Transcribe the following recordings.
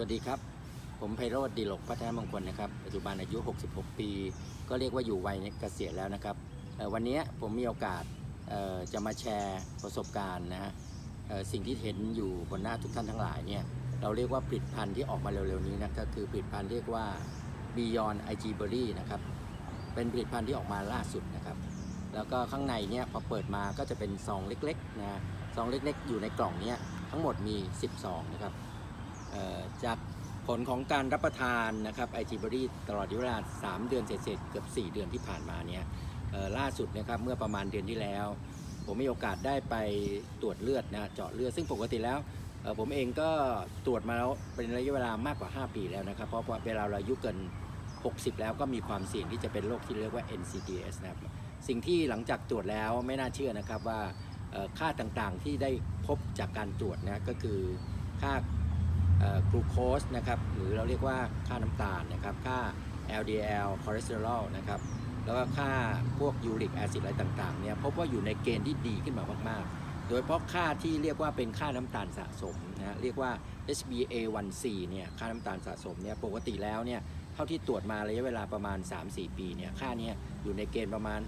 วัสดีครับ ผมไพโรธดีหลกพัฒนมงคลนะครับ ปัจจุบันอายุ 66 ปี ก็เรียกว่าอยู่วัยเกษียณแล้วนะครับ วันนี้ผมมีโอกาสจะมาแชร์ประสบการณ์นะฮะสิ่งที่เห็นอยู่บนหน้าทุกท่านทั้งหลายเนี่ยเราเรียกว่าผลิตภัณฑ์ที่ออกมาเร็วๆนี้นะก็คือผลิตภัณฑ์เรียกว่า Beyond IG Berry นะครับเป็นผลิตภัณฑ์ที่ออกมาล่าสุดนะครับ แล้วก็ข้างในเนี่ยพอเปิดมาก็จะเป็นซองเล็กๆนะซองเล็กๆ อยู่ในกล่องเนี้ยทั้งหมดมี10ซองนะครับ จากผลของการรับประทานนะครับไอจีบรีตลอดระยะเวลา 3 เดือนเศษเกือบ 4 เดือนที่ผ่านมาเนี่ยล่าสุดนะครับเมื่อประมาณเดือนที่แล้ว ผมมีโอกาสได้ไปตรวจเลือดนะเจาะเลือดซึ่งปกติแล้วผมเองก็ตรวจมาแล้วเป็นระยะเวลามากกว่า 5 ปีแล้วนะครับ เพราะว่าเวลาเราอายุเกิน 60 แล้วก็มีความเสี่ยงที่จะเป็นโรคที่เรียกว่า NCDs นะครับสิ่งที่หลังจากตรวจแล้วไม่น่าเชื่อนะครับว่าค่าต่างๆที่ได้พบจากการตรวจนะก็คือค่า กลูโคสนะครับหรือเราเรียกว่าค่าน้ำตาลนะครับค่า LDL คอเลสเตอรอลนะครับแล้วก็ค่าพวกยูริกแอซิดอะไรต่างๆเนี่ยพบว่าอยู่ในเกณฑ์ที่ดีขึ้นมามากๆ โดยเฉพาะค่าที่เรียกว่าเป็นค่าน้ำตาลสะสมนะฮะเรียกว่า HbA1c เนี่ยค่าน้ำตาลสะสมเนี่ยปกติแล้วเนี่ยเท่าที่ตรวจมาระยะเวลาประมาณ 3-4 ปีเนี่ยค่าเนี้อยู่ในเกณฑ์ประมาณ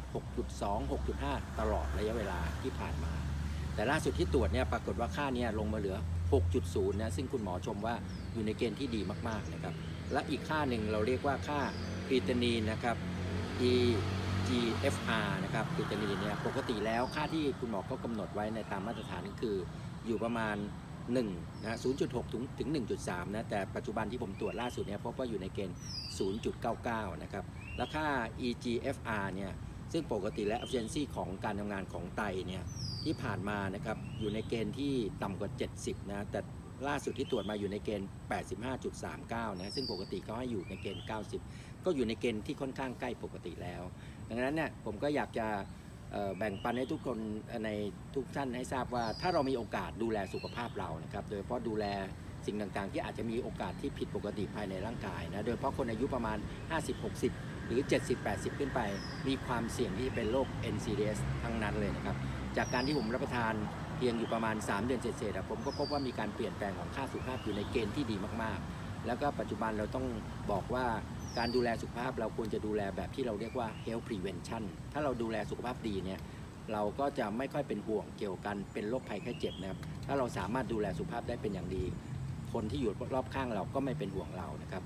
6.2 6.5 ตลอดระยะเวลาที่ผ่านมา แต่ล่าสุดที่ตรวจเนี่ยปรากฏว่าค่าเนี้ลงมาเหลือ 6.0 นะ ซึ่งคุณหมอชมว่าอยู่ในเกณฑ์ที่ดีมาก ๆ นะครับ และอีกค่าหนึ่งเราเรียกว่าค่าครีตนีนนะครับ EGFR นะครับครีตนีนเนี่ยปกติแล้วค่าที่คุณหมอก็กำหนดไว้ในตามมาตรฐานก็คืออยู่ประมาณ1นะ0.6 ถึงถึง 1.3 นะ แต่ปัจจุบันที่ผมตรวจล่าสุดเนี่ยพบว่าอยู่ในเกณฑ์ 0.99 นะครับ แล้วค่า EGFR เนี่ย ซึ่งปกติแล้ว efficiency ของการทำงานของไตเนี่ย ที่ผ่านมานะครับอยู่ในเกณฑ์ที่ต่ำกว่า 70 นะ แต่ล่าสุดที่ตรวจมาอยู่ในเกณฑ์ 85.39 นะ ซึ่งปกติเขาให้อยู่ในเกณฑ์ 90 ก็อยู่ในเกณฑ์ที่ค่อนข้างใกล้ปกติแล้ว ดังนั้นเนี่ยผมก็อยากจะแบ่งปันให้ทุกคนในทุกท่านให้ทราบว่า ถ้าเรามีโอกาสดูแลสุขภาพเรานะครับ โดยเฉพาะดูแลสิ่งต่างๆ ที่อาจจะมีโอกาสที่ผิดปกติภายในร่างกายนะ โดยเฉพาะคนอายุประมาณ 50-60 หรือ 70-80 ขึ้นไป มีความเสี่ยงที่เป็นโรค NCDs ทั้งนั้นเลยนะครับ จากการที่ผมรับประทานเพียงอยู่ประมาณ 3 เดือนเศษๆผมก็พบว่ามีการเปลี่ยนแปลงของค่าสุขภาพอยู่ในเกณฑ์ที่ดีมากๆ แล้วก็ปัจจุบันเราต้องบอกว่าการดูแลสุขภาพเราควรจะดูแลแบบที่เราเรียกว่า health prevention ถ้าเราดูแลสุขภาพดีเนี่ยเราก็จะไม่ค่อยเป็นห่วงเกี่ยวกันเป็นโรคภัยแค่เจ็บนะครับ ถ้าเราสามารถดูแลสุขภาพได้เป็นอย่างดี คนที่อยู่รอบข้างเราก็ไม่เป็นห่วงเรานะครับ